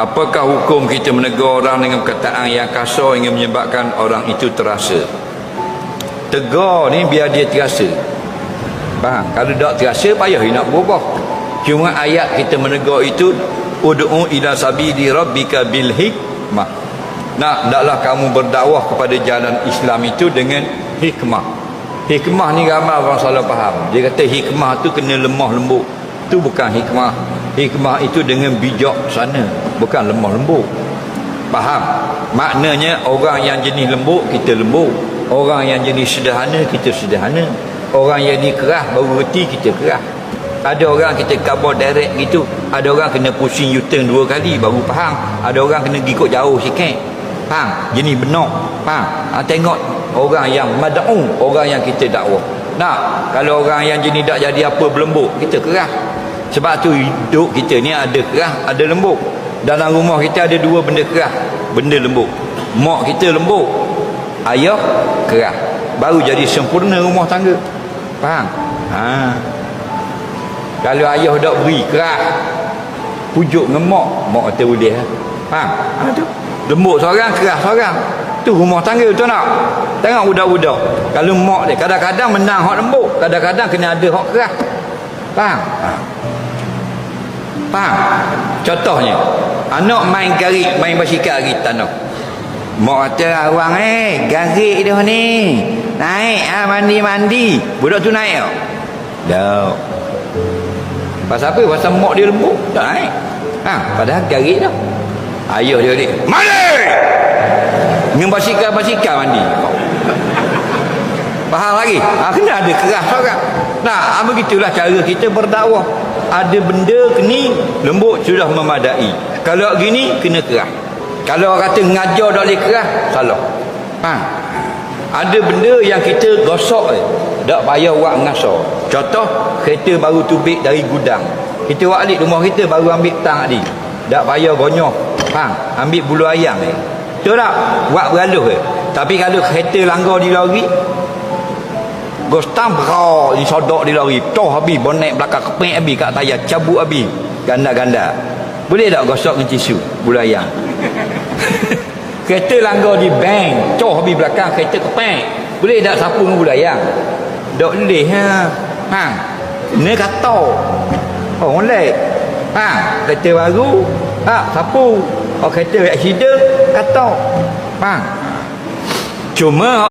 Apakah hukum kita menegur orang dengan perkataan yang kasar hingga menyebabkan orang itu terasa? Tegur ni biar dia terasa. Faham? Kalau tak terasa, payah nak berubah. Cuma ayat kita menegur itu, Udu'u ila sabili rabbika bil hikmah. Nak, taklah kamu berdakwah kepada jalan Islam itu dengan hikmah. Hikmah ni ramai orang salah faham. Dia kata hikmah tu kena lemah lembut. Itu bukan hikmah. Hikmah itu dengan bijak sana. Bukan lemah lembut. Faham? Maknanya orang yang jenis lembut, kita lembut. Orang yang jenis sederhana, kita sederhana. Orang yang ni keras, baru reti, kita keras. Ada orang kita kabur direct gitu. Ada orang kena pusing U-turn dua kali, baru faham. Ada orang kena gikut jauh sikit. Faham? Jenis benar. Faham? Ha, tengok orang yang mad'u, orang yang kita dakwah. Nah, kalau orang yang jenis tak jadi apa berlembut, kita keras. Sebab tu hidup kita ni ada keras, ada lembut. Dalam rumah kita ada dua benda keras, benda lembut. Mak kita lembut, ayah keras. Baru jadi sempurna rumah tangga. Faham? Ha. Kalau ayah tak beri keras, pujuk dengan mak, kata boleh. Ha? Faham? Ha, tu. Lembut seorang, keras seorang. Tu rumah tangga tu nak. Tengok budak-budak. Kalau mak dia kadang-kadang menang hak lembut, kadang-kadang kena ada hak keras. Faham? Ha. Faham? Contohnya, anak main garik, main basikal hari tanah. Mak kata awang eh, garik dah ni. Naik ah mandi-mandi. Budak tu naik tak? Tak. Pasal apa? Pasal mak dia lembut. Tak naik. Ha, padahal garik dah. Ayah dia ni, mandi! Dengan basikal-basikal mandi. Faham lagi? Ha, kena ada keras orang. Nah, begitulah cara kita berdakwah. Ada benda kini lembut sudah memadai. Kalau gini kena keras. Kalau kata ngajar tak boleh keras, salah. Ha. Ada benda yang kita gosok eh. Tak payah buat ngasar. Contoh, kereta baru tubik dari gudang. Kita buat alik rumah kita baru ambil tang tadi. Tak payah gonyoh. Faham? Ambil bulu ayam eh. Betul tak? Buat beralus eh. Tapi kalau kereta langgar di lori, Gostam bra di sodok di lori. Toh habis bonet belakang keping habis kat tayar cabut habis. Ganda-ganda. Boleh tak gosok dengan tisu bulu ayam? kereta langgar di bank, toh habis belakang kereta keping. Boleh tak sapu dengan bulu ayam? Tak boleh ha. Ha. Ni kata. Oh, boleh. Ha, kereta baru, ha, sapu. Oh, kereta accident, kata. Ha. Cuma